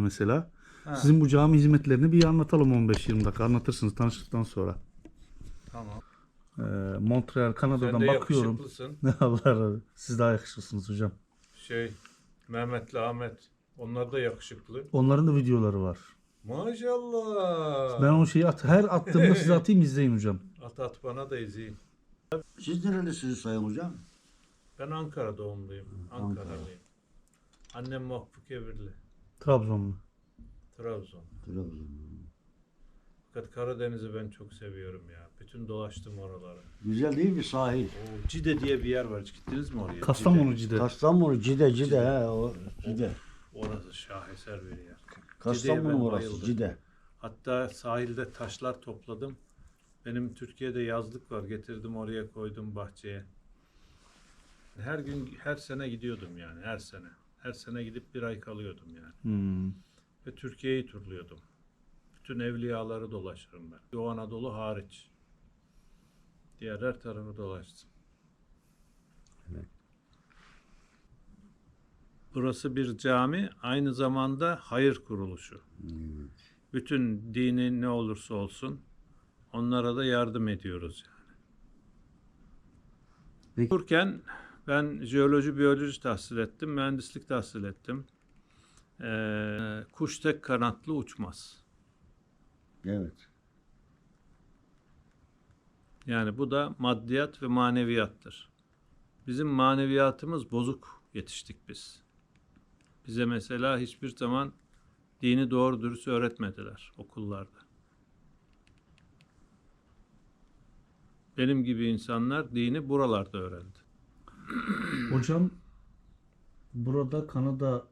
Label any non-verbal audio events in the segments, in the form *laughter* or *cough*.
mesela. Ha, Sizin bu cami hizmetlerini bir anlatalım 15-20 dakika. Anlatırsınız tanıştıktan sonra. Tamam. Ee, Montreal, Kanada'dan Sen de bakıyorum. yakışıklısın. *laughs* Ne Allah razı olsun. Siz daha yakışıklısınız hocam. Şey, Mehmet'le Ahmet. Onlar da yakışıklı. Onların da videoları var. Maşallah. Ben o şeyi at, her attığımda size atayım izleyin hocam. *laughs* At at bana da izleyin. Siz nerelisiniz Sayın Hocam? Ben Ankara doğumluyum. Ankaralıyım. Annem Mahfuk Evirli. Trabzonlu. Trabzon. Trabzon. Fakat Karadeniz'i ben çok seviyorum ya. Bütün dolaştım oraları. Güzel değil mi sahil? Oo, Cide diye bir yer var. Hiç gittiniz mi oraya? Kastamonu Cide. Cide. Kastamonu, Cide, Cide. He, o, Cide. Orası şaheser bir yer. Cide'ye ben Kastamonu orası, bayıldım. Cide. Hatta sahilde taşlar topladım. Benim Türkiye'de yazlık var. Getirdim oraya koydum bahçeye. Her gün, her sene gidiyordum yani. Her sene. Her sene gidip bir ay kalıyordum yani. Hmm. Ve Türkiye'yi turluyordum. Bütün evliyaları dolaşırım ben. Doğu Anadolu hariç. Diğer her tarafı dolaştım. Evet. Burası bir cami, aynı zamanda hayır kuruluşu. Bütün dini ne olursa olsun onlara da yardım ediyoruz yani. Peki. Okurken ben jeoloji, biyoloji tahsil ettim, mühendislik tahsil ettim. Ee, kuş tek kanatlı uçmaz. Evet. Yani bu da maddiyat ve maneviyattır. Bizim maneviyatımız bozuk yetiştik biz. Bize mesela hiçbir zaman dini doğru dürüst öğretmediler okullarda. Benim gibi insanlar dini buralarda öğrendi. *clears throat* Hocam burada Kanada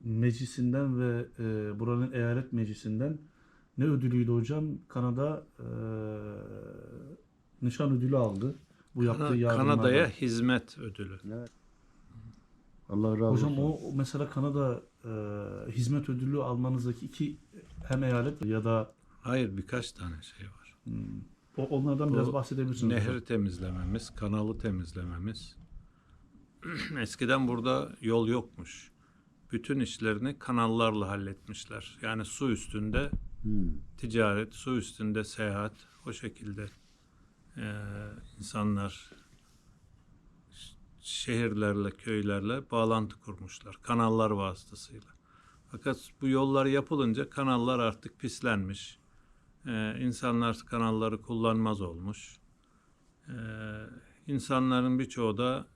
meclisinden ve e, buranın eyalet meclisinden ne ödülüydü hocam? Kanada e, nişan ödülü aldı. Bu yaptığı Kana- yardımlardan. Kanada'ya hizmet ödülü. Allah razı Hocam olsun. o o mesela Kanada e, hizmet ödülü almanızdaki iki hem eyalet ya da Hayır birkaç tane şey var. o, onlardan biraz Bu bahsedebilirsiniz. hocam. Nehri temizlememiz, kanalı temizlememiz. *clears throat* Eskiden burada yol yokmuş. Bütün işlerini kanallarla halletmişler. Yani su üstünde Hmm. ticaret, su üstünde seyahat o şekilde eee, insanlar şehirlerle, köylerle bağlantı kurmuşlar. Kanallar vasıtasıyla. Fakat bu yollar yapılınca kanallar artık pislenmiş. Eee insanlar kanalları kullanmaz olmuş. Eee insanların birçoğu da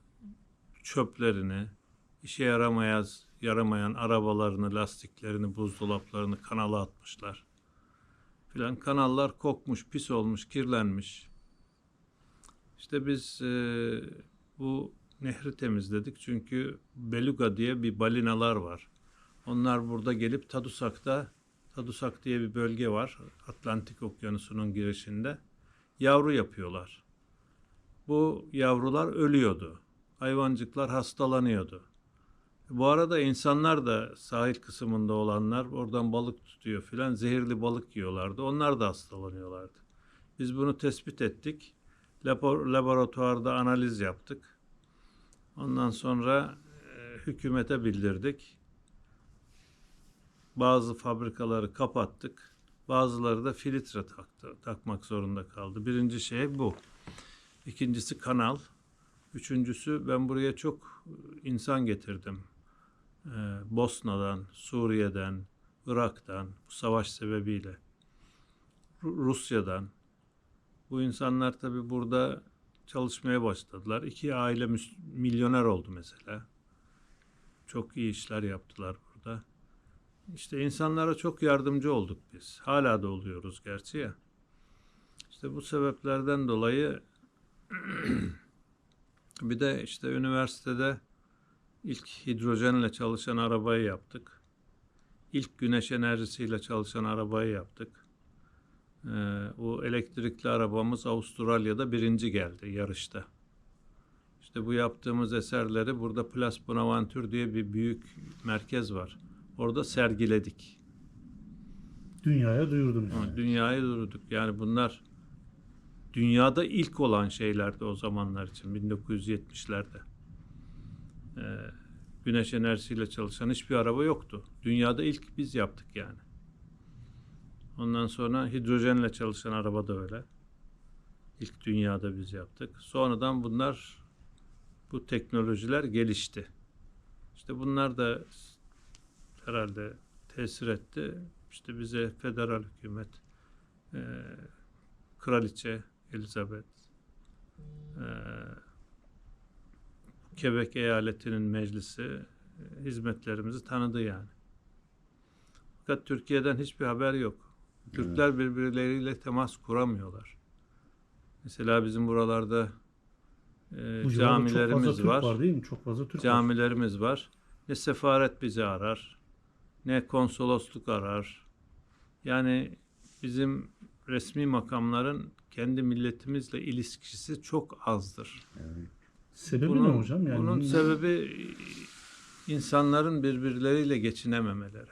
çöplerini, işe yaramayaz, yaramayan arabalarını, lastiklerini, buzdolaplarını kanala atmışlar filan kanallar kokmuş, pis olmuş, kirlenmiş. İşte biz e, bu nehri temizledik çünkü beluga diye bir balinalar var. Onlar burada gelip Tadusak'ta, Tadusak diye bir bölge var Atlantik Okyanusu'nun girişinde. Yavru yapıyorlar. Bu yavrular ölüyordu. Hayvancıklar hastalanıyordu. Bu arada insanlar da sahil kısmında olanlar oradan balık tutuyor filan zehirli balık yiyorlardı. Onlar da hastalanıyorlardı. Biz bunu tespit ettik. Labor- laboratuvarda analiz yaptık. Ondan sonra e, hükümete bildirdik. Bazı fabrikaları kapattık. Bazıları da filtre taktı, takmak zorunda kaldı. Birinci şey bu. İkincisi kanal. Üçüncüsü ben buraya çok insan getirdim. Ee, Bosna'dan, Suriye'den, Irak'tan, bu savaş sebebiyle, Ru- Rusya'dan. Bu insanlar tabi burada çalışmaya başladılar. İki aile milyoner oldu mesela. Çok iyi işler yaptılar burada. İşte insanlara çok yardımcı olduk biz. Hala da oluyoruz gerçi ya. İşte bu sebeplerden dolayı *clears throat* bir de işte üniversitede ilk hidrojenle çalışan arabayı yaptık. İlk güneş enerjisiyle çalışan arabayı yaptık. Ee, o elektrikli arabamız Avustralya'da birinci geldi yarışta. İşte bu yaptığımız eserleri burada Place Bonaventure diye bir büyük merkez var. Orada sergiledik. Dünyaya duyurdunuz. Yani. Dünyayı durduk. Yani bunlar dünyada ilk olan şeylerdi o zamanlar için 1970'lerde. Ee, güneş enerjisiyle çalışan hiçbir araba yoktu. Dünyada ilk biz yaptık yani. Ondan sonra hidrojenle çalışan araba da öyle. İlk dünyada biz yaptık. Sonradan bunlar bu teknolojiler gelişti. İşte bunlar da herhalde tesir etti. İşte bize federal hükümet, eee, kraliçe Elizabeth, eee Quebec eyaletinin meclisi e, hizmetlerimizi tanıdı yani. Fakat Türkiye'den hiçbir haber yok. Türkler birbirleriyle temas kuramıyorlar. Mesela bizim buralarda e, Bu civarda çok fazla camilerimiz Türk var. var değil mi? Çok fazla Türk var. Camilerimiz var. Ne sefaret bizi arar, ne konsolosluk arar. Yani bizim resmi makamların kendi milletimizle ilişkisi çok azdır. Sebebi ne hocam? Yani bunun ne- sebebi insanların birbirleriyle geçinememeleri.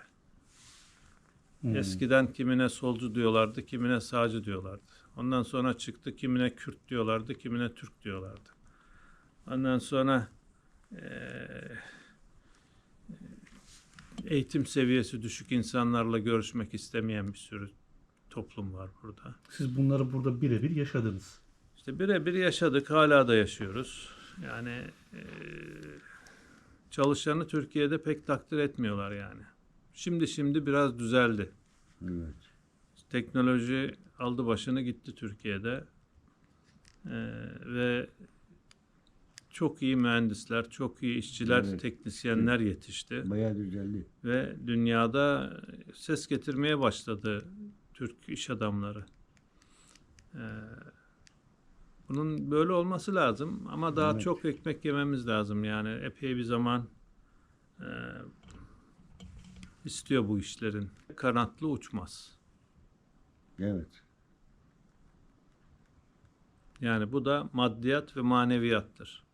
Hmm. Eskiden kimine solcu diyorlardı, kimine sağcı diyorlardı. Ondan sonra çıktı kimine Kürt diyorlardı, kimine Türk diyorlardı. Ondan sonra eee, eğitim seviyesi düşük insanlarla görüşmek istemeyen bir sürü toplum var burada. Siz bunları burada birebir yaşadınız. İşte birebir yaşadık, hala da yaşıyoruz. Yani eee, çalışanı Türkiye'de pek takdir etmiyorlar yani. Şimdi şimdi biraz düzeldi. Evet. Teknoloji aldı başını gitti Türkiye'de. Eee, ve çok iyi mühendisler, çok iyi işçiler, Evet. teknisyenler yetişti. Bayağı düzeldi. Ve dünyada ses getirmeye başladı Türk iş adamları. Ee, bunun böyle olması lazım ama daha Evet. çok ekmek yememiz lazım yani epey bir zaman e, istiyor bu işlerin. Kanatlı uçmaz. Evet. Yani bu da maddiyat ve maneviyattır.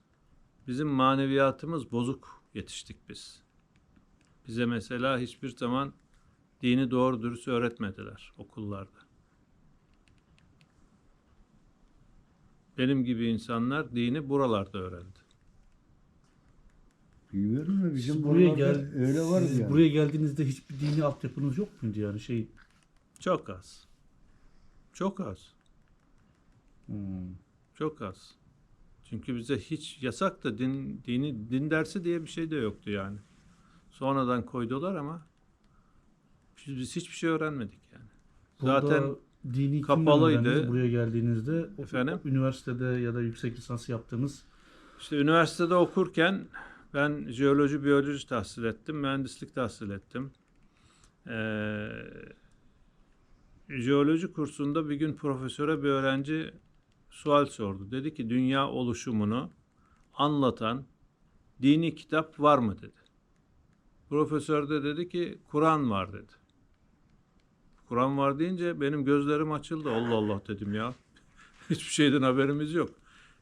Bizim maneviyatımız bozuk yetiştik biz. Bize mesela hiçbir zaman dini doğru dürüst öğretmediler okullarda. Benim gibi insanlar dini buralarda öğrendi. Bilmiyorum da bizim buraya gel öyle var siz yani. buraya geldiğinizde hiçbir dini altyapınız yok muydu yani şey? Çok az. Çok az. Hmm. Çok az. Çünkü bize hiç yasak da din, dini, din dersi diye bir şey de yoktu yani. Sonradan koydular ama biz, biz hiçbir şey öğrenmedik yani. Burada Zaten dini kapalıydı. buraya geldiğinizde Efendim? üniversitede ya da yüksek lisans yaptığınız işte üniversitede okurken ben jeoloji, biyoloji tahsil ettim, mühendislik tahsil ettim. Ee, jeoloji kursunda bir gün profesöre bir öğrenci sual sordu. Dedi ki dünya oluşumunu anlatan dini kitap var mı dedi. Profesör de dedi ki Kur'an var dedi. Kur'an var deyince benim gözlerim açıldı. Allah Allah dedim ya. *laughs* Hiçbir şeyden haberimiz yok.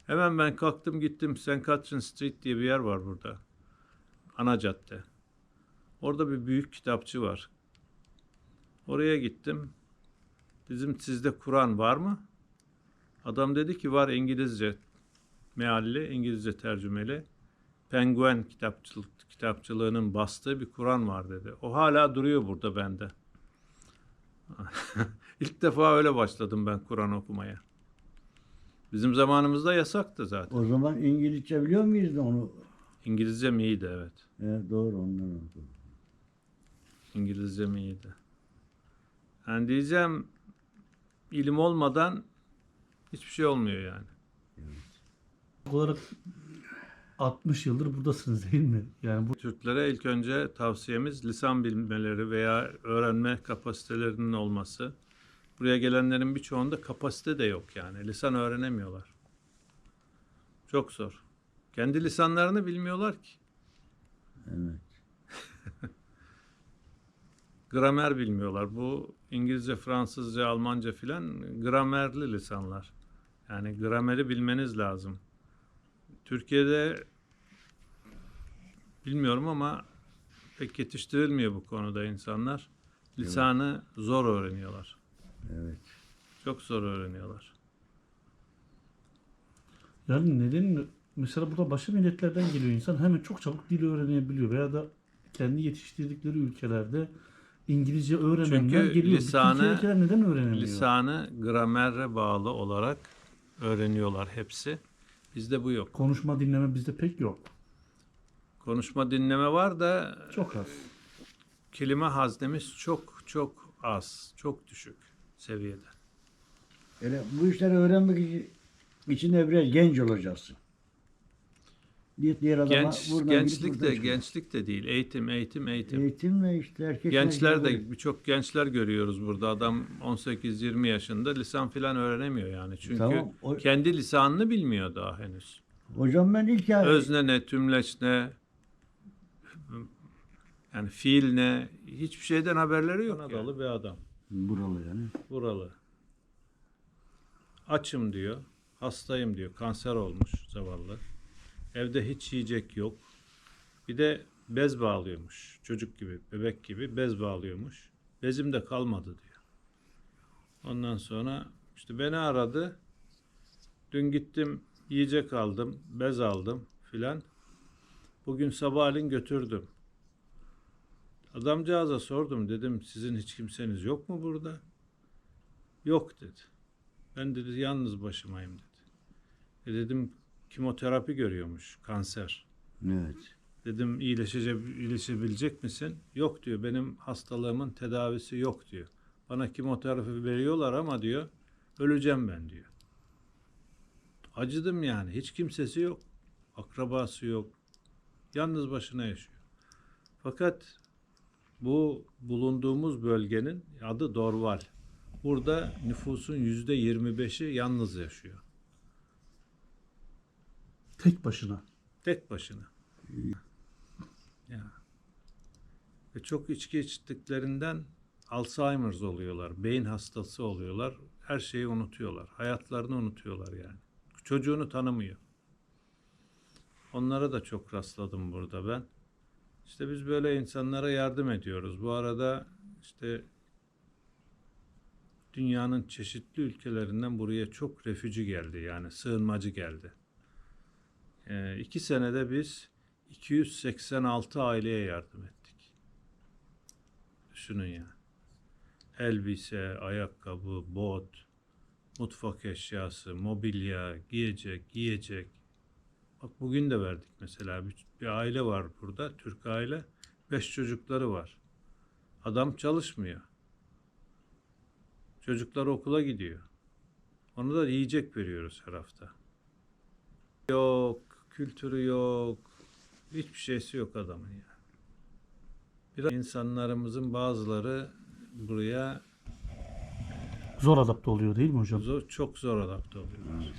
Hemen ben kalktım gittim St. Catherine Street diye bir yer var burada. Ana cadde. Orada bir büyük kitapçı var. Oraya gittim. Bizim sizde Kur'an var mı? Adam dedi ki var İngilizce mealli, İngilizce tercümeli. Penguen kitapçılık, kitapçılığının bastığı bir Kur'an var dedi. O hala duruyor burada bende. *laughs* İlk defa öyle başladım ben Kur'an okumaya. Bizim zamanımızda yasaktı zaten. O zaman İngilizce biliyor muyuz da onu? İngilizcem iyiydi evet. Evet doğru ondan oldu. İngilizcem iyiydi. Yani diyeceğim ilim olmadan hiçbir şey olmuyor yani. olarak 60 yıldır buradasınız değil mi? Yani bu Türklere ilk önce tavsiyemiz lisan bilmeleri veya öğrenme kapasitelerinin olması. Buraya gelenlerin birçoğunda kapasite de yok yani. Lisan öğrenemiyorlar. Çok zor. Kendi lisanlarını bilmiyorlar ki. Evet. *laughs* Gramer bilmiyorlar. Bu İngilizce, Fransızca, Almanca filan gramerli lisanlar. Yani grameri bilmeniz lazım. Türkiye'de bilmiyorum ama pek yetiştirilmiyor bu konuda insanlar. Lisanı zor öğreniyorlar. Evet. Çok zor öğreniyorlar. yani neden mesela burada başka milletlerden geliyor insan hemen çok çabuk dil öğrenebiliyor veya da kendi yetiştirdikleri ülkelerde İngilizce öğrenenler Çünkü geliyor. lisanı- Türkiye'dekiler neden öğrenemiyor? Lisanı gramere bağlı olarak öğreniyorlar hepsi. Bizde bu yok. Konuşma dinleme bizde pek yok. Konuşma dinleme var da Çok az. kelime haznemiz çok çok az, çok düşük seviyede. Yani bu işleri öğrenmek için, için de biraz genç olacaksın. Diğer, diğer adama Genç gençlik de gençlik de değil. Eğitim, eğitim, eğitim. Eğitimle işte herkes Gençler de birçok gençler görüyoruz burada. Adam 18-20 yaşında lisan filan öğrenemiyor yani. Çünkü Tamam, o- kendi lisanını bilmiyor daha henüz. Hocam ben ilk ya Özne ne, tümleç ne, yani fiil ne, hiçbir şeyden haberleri yok. Kanadalı bir adam. buralı yani. Buralı. Açım diyor. Hastayım diyor. Kanser olmuş zavallı. Evde hiç yiyecek yok. Bir de bez bağlıyormuş. Çocuk gibi, bebek gibi bez bağlıyormuş. Bezim de kalmadı diyor. Ondan sonra işte beni aradı. Dün gittim yiyecek aldım, bez aldım filan. Bugün sabahleyin götürdüm. Adamcağıza sordum dedim sizin hiç kimseniz yok mu burada? Yok dedi. Ben dedi yalnız başımayım dedi. E dedim kemoterapi görüyormuş kanser. Evet. Dedim iyileşecek, iyileşebilecek misin? Yok diyor benim hastalığımın tedavisi yok diyor. Bana kemoterapi veriyorlar ama diyor öleceğim ben diyor. Acıdım yani hiç kimsesi yok. Akrabası yok. Yalnız başına yaşıyor. Fakat bu bulunduğumuz bölgenin adı Dorval. Burada nüfusun yüzde 25'i yalnız yaşıyor. Tek başına. Tek başına. Ya. Ve çok içki içtiklerinden Alzheimer's oluyorlar. Beyin hastası oluyorlar. Her şeyi unutuyorlar. Hayatlarını unutuyorlar yani. Çocuğunu tanımıyor. Onlara da çok rastladım burada ben. İşte biz böyle insanlara yardım ediyoruz. Bu arada işte dünyanın çeşitli ülkelerinden buraya çok refüji geldi. Yani sığınmacı geldi. Ee, iki senede biz 286 aileye yardım ettik. Düşünün ya. Elbise, ayakkabı, bot, mutfak eşyası, mobilya, giyecek, giyecek. Bak bugün de verdik mesela. Bir, bir aile var burada, Türk aile. Beş çocukları var. Adam çalışmıyor. Çocuklar okula gidiyor. Ona da yiyecek veriyoruz her hafta. Yok, kültürü yok. Hiçbir şeysi yok adamın ya. Biraz insanlarımızın bazıları buraya Zor adapte oluyor değil mi hocam? zor, çok zor adapte oluyorlar.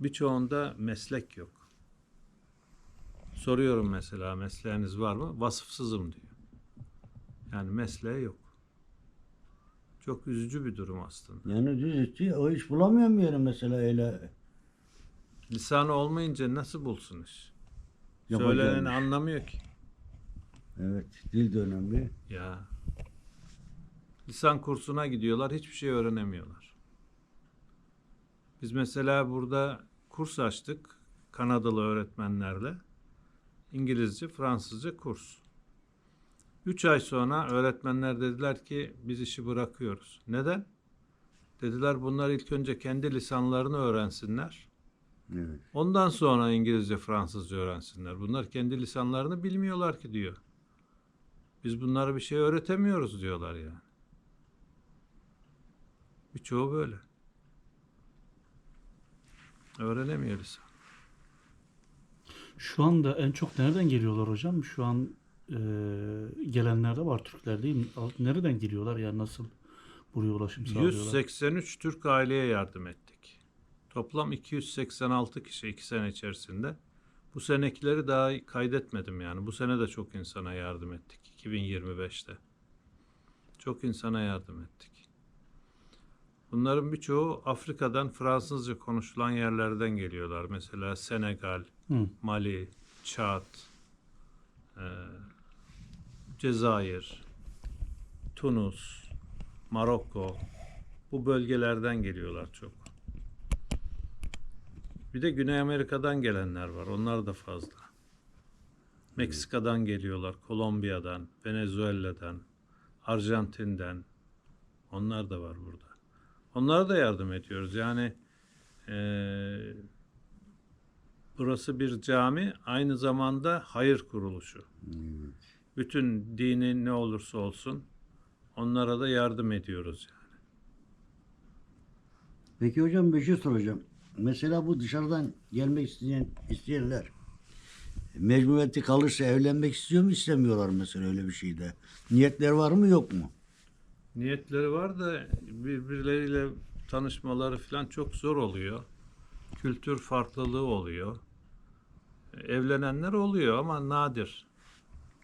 Birçoğunda meslek yok. Soruyorum mesela mesleğiniz var mı? Vasıfsızım diyor. Yani mesleği yok. Çok üzücü bir durum aslında. Yani işçi o iş bulamıyorum yani mesela öyle. Lisanı olmayınca nasıl bulsun iş? Yapacağım Söyleneni iş. anlamıyor ki. Evet dil de önemli. Ya. Lisan kursuna gidiyorlar, hiçbir şey öğrenemiyorlar. Biz mesela burada kurs açtık Kanadalı öğretmenlerle. İngilizce, Fransızca kurs. Üç ay sonra öğretmenler dediler ki biz işi bırakıyoruz. Neden? Dediler bunlar ilk önce kendi lisanlarını öğrensinler. Evet. Ondan sonra İngilizce, Fransızca öğrensinler. Bunlar kendi lisanlarını bilmiyorlar ki diyor. Biz bunlara bir şey öğretemiyoruz diyorlar yani. Birçoğu böyle. Öğrenemiyor lisan. Şu anda en çok nereden geliyorlar hocam? Şu an e, gelenler de var Türkler değil mi? Nereden geliyorlar yani nasıl buraya ulaşım sağlıyorlar? 183 Türk aileye yardım ettik. Toplam 286 kişi iki sene içerisinde. Bu senekileri daha kaydetmedim yani. Bu sene de çok insana yardım ettik 2025'te. Çok insana yardım ettik. Bunların birçoğu Afrika'dan Fransızca konuşulan yerlerden geliyorlar. Mesela Senegal, Hı. Mali, Çad, e, Cezayir, Tunus, Marokko bu bölgelerden geliyorlar çok. Bir de Güney Amerika'dan gelenler var. Onlar da fazla. Meksika'dan geliyorlar, Kolombiya'dan, Venezuela'dan, Arjantin'den. Onlar da var burada. Onlara da yardım ediyoruz. Yani eee, burası bir cami, aynı zamanda hayır kuruluşu. Bütün dini ne olursa olsun onlara da yardım ediyoruz. Yani. Peki hocam bir şey soracağım. Mesela bu dışarıdan gelmek isteyen isteyenler mecburiyeti kalırsa evlenmek istiyor mu istemiyorlar mesela öyle bir şeyde. Niyetler var mı yok mu? Niyetleri var da birbirleriyle tanışmaları falan çok zor oluyor. Kültür farklılığı oluyor. Evlenenler oluyor ama nadir.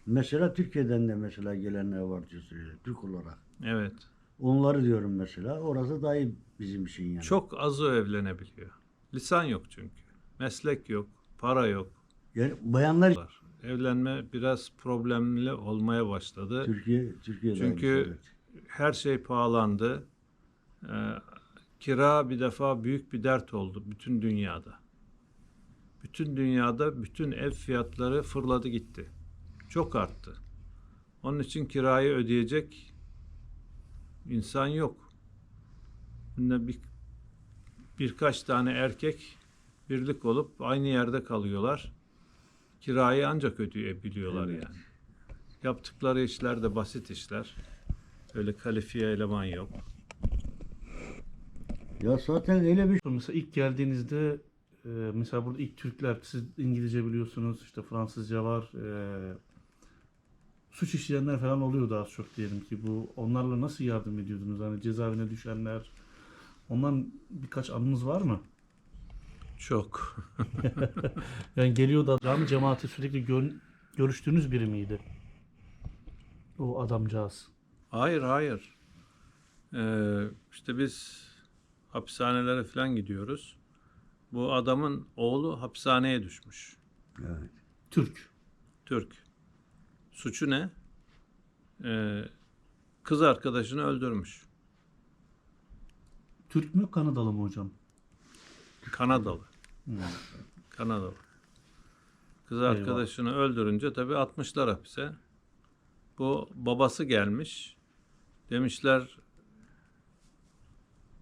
Mesela Türkiye'den de mesela gelenler var diyorsun öyle, Türk olarak. Evet. Onları diyorum mesela. Orası daha iyi bizim için yani. Çok azı evlenebiliyor. Lisan yok çünkü. Meslek yok, para yok. Yani bayanlar Var. Evlenme biraz problemli olmaya başladı. Türkiye Türkiye'de Çünkü aynısı, evet. her şey pahalandı. Ee, kira bir defa büyük bir dert oldu bütün dünyada. Bütün dünyada bütün ev fiyatları fırladı gitti. Çok arttı. Onun için kirayı ödeyecek insan yok. Bunda bir, birkaç tane erkek birlik olup aynı yerde kalıyorlar. Kirayı ancak ödeyebiliyorlar Evet. yani. Yaptıkları işler de basit işler. Öyle kalifiye eleman yok. Ya zaten öyle bir Mesela ilk geldiğinizde e, mesela burada ilk Türkler siz İngilizce biliyorsunuz işte Fransızca var e, suç işleyenler falan oluyordu az çok diyelim ki bu onlarla nasıl yardım ediyordunuz hani cezaevine düşenler ondan birkaç anınız var mı? Çok. *laughs* Yani geliyordu cami cemaati sürekli gör- görüştüğünüz biri miydi? O adamcağız. Hayır hayır. Ee, işte biz hapishanelere falan gidiyoruz. Bu adamın oğlu hapishaneye düşmüş. evet. Türk. Türk. Suçu ne? Ee, kız arkadaşını öldürmüş. Türk mü Kanadalı mı hocam? Kanadalı. Hmm. Kanadalı. Kız arkadaşını öldürünce tabii atmışlar hapise. Bu babası gelmiş. Demişler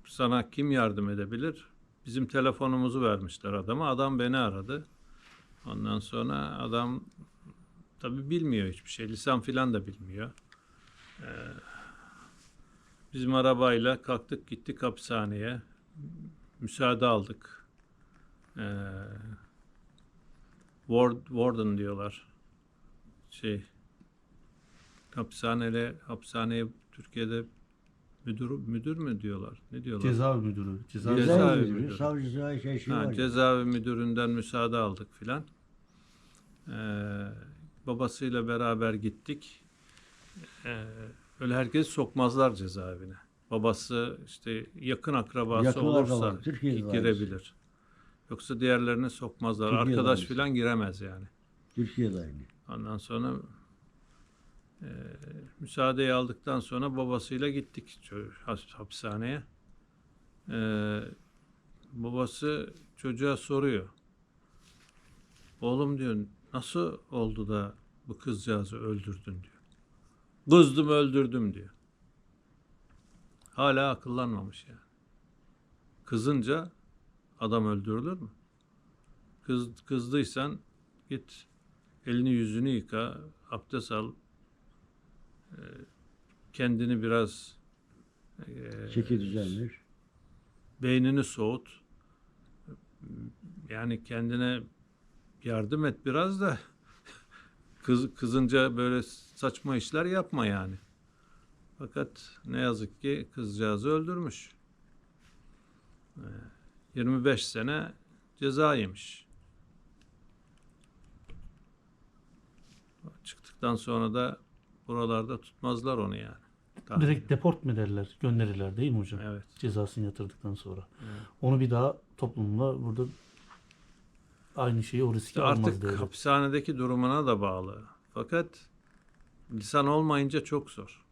sana kim yardım edebilir? Bizim telefonumuzu vermişler adama. Adam beni aradı. Ondan sonra adam tabii bilmiyor hiçbir şey. Lisan filan da bilmiyor. Ee, bizim arabayla kalktık gittik hapishaneye. Müsaade aldık. Ee, ward, warden diyorlar. Şey hapishanede hapishaneye Türkiye'de müdür müdür mü diyorlar? Ne diyorlar? Cezaevi müdürü. Cezaevi Cezaevi müdürü. müdürü, savcısı şey şey Ha, var. cezaevi müdüründen müsaade aldık filan. Ee, babasıyla beraber gittik. Ee, öyle herkes sokmazlar cezaevine. Babası işte yakın akrabası Yakın olursa girebilir. Yoksa diğerlerini sokmazlar. Türkiye'de Arkadaş filan giremez yani. Türkiye'de aynı. Ondan sonra e, müsaadeyi aldıktan sonra babasıyla gittik hapishaneye. E, babası çocuğa soruyor. Oğlum diyor nasıl oldu da bu kızcağızı öldürdün diyor. Kızdım öldürdüm diyor. Hala akıllanmamış yani. Kızınca adam öldürülür mü? Kız, kızdıysan git elini yüzünü yıka, abdest al, e, kendini biraz e, Çeki düzenler. beynini soğut. Yani kendine yardım et biraz da kız, kızınca böyle saçma işler yapma yani. Fakat ne yazık ki kızcağızı öldürmüş. E, 25 sene ceza yemiş. Çıktıktan sonra da buralarda tutmazlar onu yani. Tahmin Direkt deport mu derler? Gönderirler değil mi hocam? Evet. Cezasını yatırdıktan sonra. Evet. Onu bir daha toplumla burada aynı şeyi o riski İşte almaz artık devlet. hapishanedeki durumuna da bağlı. Fakat lisan olmayınca çok zor.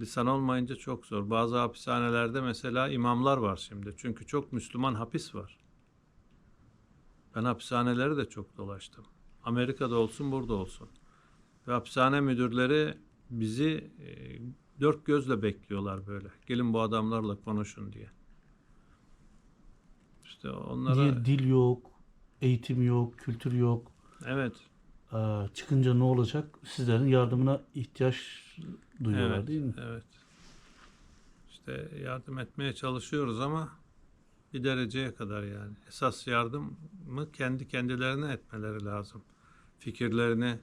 Lisan olmayınca çok zor. Bazı hapishanelerde mesela imamlar var şimdi. Çünkü çok Müslüman hapis var. Ben hapishaneleri de çok dolaştım. Amerika'da olsun, burada olsun. Ve hapishane müdürleri bizi e, dört gözle bekliyorlar böyle. Gelin bu adamlarla konuşun diye. İşte onlara Niye dil yok, eğitim yok, kültür yok. evet Aa, çıkınca ne olacak? Sizlerin yardımına ihtiyaç duyuyorlar Evet, değil mi? Evet. İşte yardım etmeye çalışıyoruz ama bir dereceye kadar yani. Esas yardımı kendi kendilerine etmeleri lazım. Fikirlerini,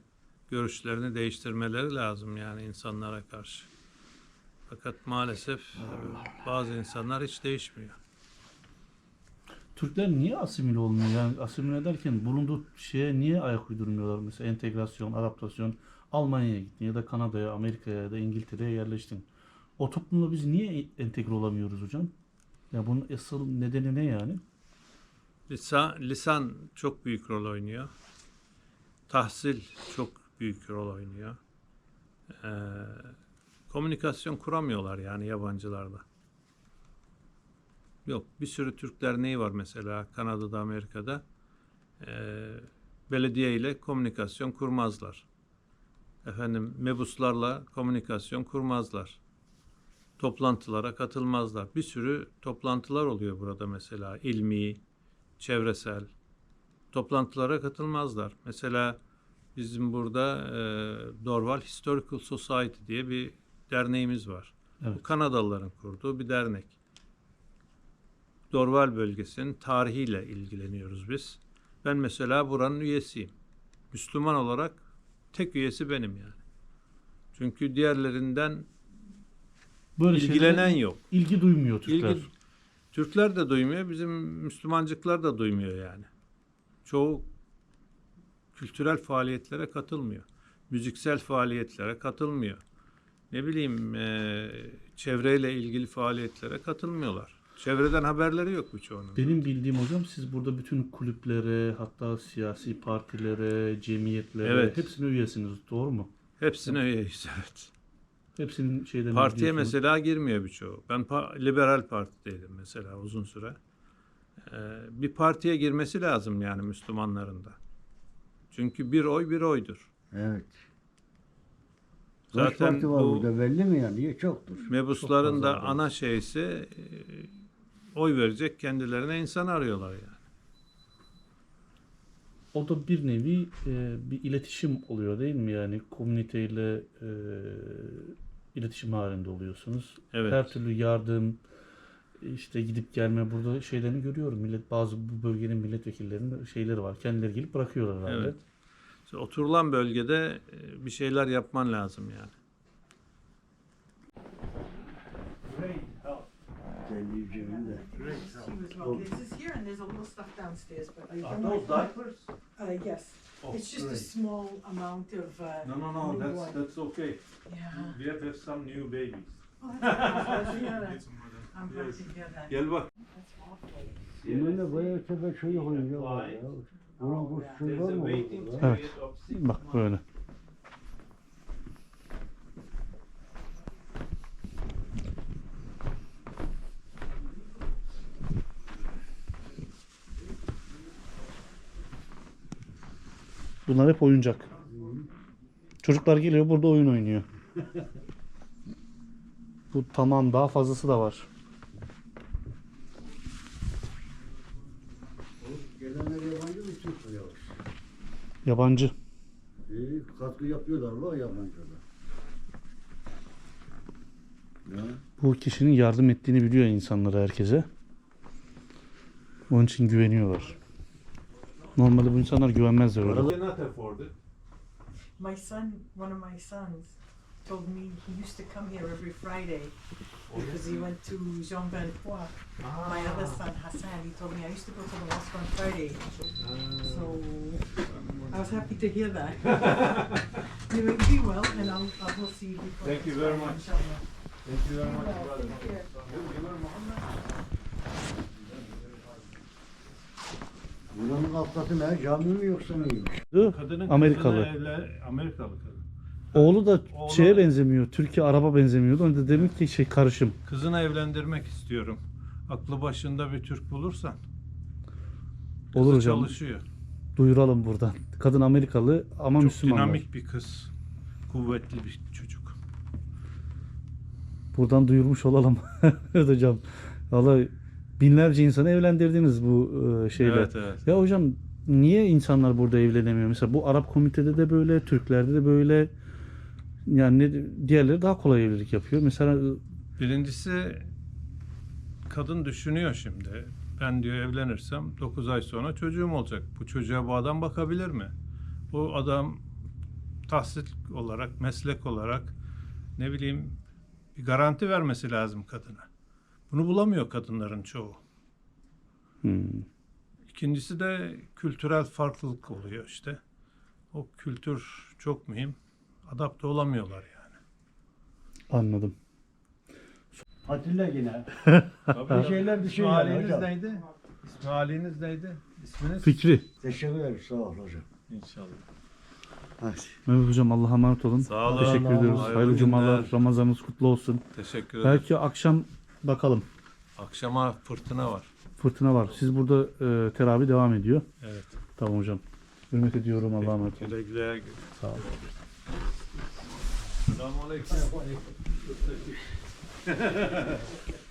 görüşlerini değiştirmeleri lazım yani insanlara karşı. Fakat maalesef bazı insanlar hiç değişmiyor. Türkler niye asimile olmuyor? Yani asimile ederken bulunduğu şeye niye ayak uydurmuyorlar? Mesela entegrasyon, adaptasyon. Almanya'ya gittin ya da Kanada'ya, Amerika'ya ya da İngiltere'ye yerleştin. O toplumda biz niye entegre olamıyoruz hocam? Ya bunun asıl nedeni ne yani? Lisan, lisan çok büyük rol oynuyor. Tahsil çok büyük rol oynuyor. Ee, komünikasyon kuramıyorlar yani yabancılarla. Yok bir sürü Türk derneği var mesela Kanada'da, Amerika'da. Ee, belediye ile komünikasyon kurmazlar. Efendim mebuslarla komünikasyon kurmazlar. Toplantılara katılmazlar. Bir sürü toplantılar oluyor burada mesela ilmi, çevresel toplantılara katılmazlar. Mesela bizim burada e, Dorval Historical Society diye bir derneğimiz var. Evet. Bu Kanadalıların kurduğu bir dernek. Dorval bölgesinin tarihiyle ilgileniyoruz biz. Ben mesela buranın üyesiyim. Müslüman olarak tek üyesi benim yani. Çünkü diğerlerinden Böyle ilgilenen yok. ilgi duymuyor Türkler. İlgi, Türkler de duymuyor, bizim Müslümancıklar da duymuyor yani. Çoğu kültürel faaliyetlere katılmıyor. Müziksel faaliyetlere katılmıyor. Ne bileyim eee, çevreyle ilgili faaliyetlere katılmıyorlar. Çevreden haberleri yok birçoğunun. Benim bildiğim hocam siz burada bütün kulüplere, hatta siyasi partilere, cemiyetlere Evet. hepsine üyesiniz. Doğru mu? Hepsine üyeyiz evet. Hepsinin şeyden Partiye biliyorsunuz. mesela girmiyor birçoğu. Ben pa- liberal partideydim mesela uzun süre. Ee, bir partiye girmesi lazım yani Müslümanların da. Çünkü bir oy bir oydur. Evet. Kaç Zaten parti var bu- burada belli mi yani? Niye çoktur? Mebusların Çok da fazla ana şeysi e, oy verecek kendilerine insan arıyorlar yani. O da bir nevi e, bir iletişim oluyor değil mi? Yani komüniteyle e, iletişim halinde oluyorsunuz. Evet. Her türlü yardım, işte gidip gelme burada şeylerini görüyorum. Millet bazı bu bölgenin milletvekillerinin şeyleri var. Kendileri gelip bırakıyorlar herhalde. Evet. İşte oturulan bölgede e, bir şeyler yapman lazım yani. She was well, this is here and there's a little stuff downstairs, but I Are don't those know. diapers? Uh, yes, Oh, it's just a great. small amount of, uh. No, no, no. That's that's okay. Yeah. We have, have some new babies. Oh, that's I'm glad to hear that. I'm glad to hear that. Gel bak. That's awful. Bunun da bayağı tepe çocuk oyuncağı var ya. Bunun kuş çocuğu var mı? burada? Evet. Bak böyle. Bunlar hep oyuncak. Çocuklar geliyor burada oyun oynuyor. Bu tamam daha fazlası da var. Gelenler yabancı mı Türk mü yavaş? Yabancı. İyi katkı yapıyorlar la yabancılar. Ya. Bu kişinin yardım ettiğini biliyor insanlara herkese. Onun için güveniyorlar. Normalde bu insanlar güvenmezler öyle. cannot afford it. My son, one of my sons, told me he used to come here every Friday because he oh, went to Jean Benfoy. Ah. My other son, Hassan, he told me I used to go to the mosque on Friday. So I was happy to hear that. *laughs* anyway, be well, and I'll, I will see you before. Thank you very much. inshallah. Thank you very much, brother. take care. Buranın alt katı ne? Cami mi yoksa neymiş? Kadının Amerikalı. kızına evlen- Amerikalı kadın. Oğlu da Oğlu şeye da- benzemiyor. Türkiye araba benzemiyordu. Onu da demek ki şey karışım. Kızını evlendirmek istiyorum. Aklı başında bir Türk bulursan. Kızı Olur hocam. çalışıyor. Duyuralım buradan. Kadın Amerikalı ama Çok Müslümanlar. dinamik bir kız. Kuvvetli bir çocuk. Buradan duyurmuş olalım. *laughs* evet hocam. Vallahi binlerce insanı evlendirdiniz bu e, şeyle. Evet evet. Ya hocam niye insanlar burada evlenemiyor? Mesela bu Arap komitede de böyle, Türklerde de böyle. Yani ne- diğerleri daha kolay evlilik yapıyor. Mesela e, Birincisi kadın düşünüyor şimdi. Ben diyor evlenirsem 9 ay sonra çocuğum olacak. Bu çocuğa bu adam bakabilir mi? Bu adam tahsil olarak, meslek olarak ne bileyim bir garanti vermesi lazım kadına. Bunu bulamıyor kadınların çoğu. hmm, İkincisi de kültürel farklılık oluyor işte. O kültür çok mühim. Adapte olamıyorlar yani. anladım. Atilla yine. *laughs* Tabii. Bir şeyler düşüyor yani haliniz hocam. neydi? İsmi haliniz neydi? İsminiz? Fikri. Teşekkür ederim. Sağ ol hocam. İnşallah. Hadi. Mehmet hocam Allah'a emanet olun. Sağ olun. Teşekkür ediyoruz. Hayırlı Hayırlı cumalar. Ramazanınız kutlu olsun. Teşekkür ederim. Belki akşam bakalım. Akşama fırtına var. Fırtına var. Siz burada e, teravih devam ediyor. Evet. Tamam hocam. Hürmet ediyorum. Allah'a emanet olun. Güle güle. Sağ olun. Selamun aleyküm. *laughs*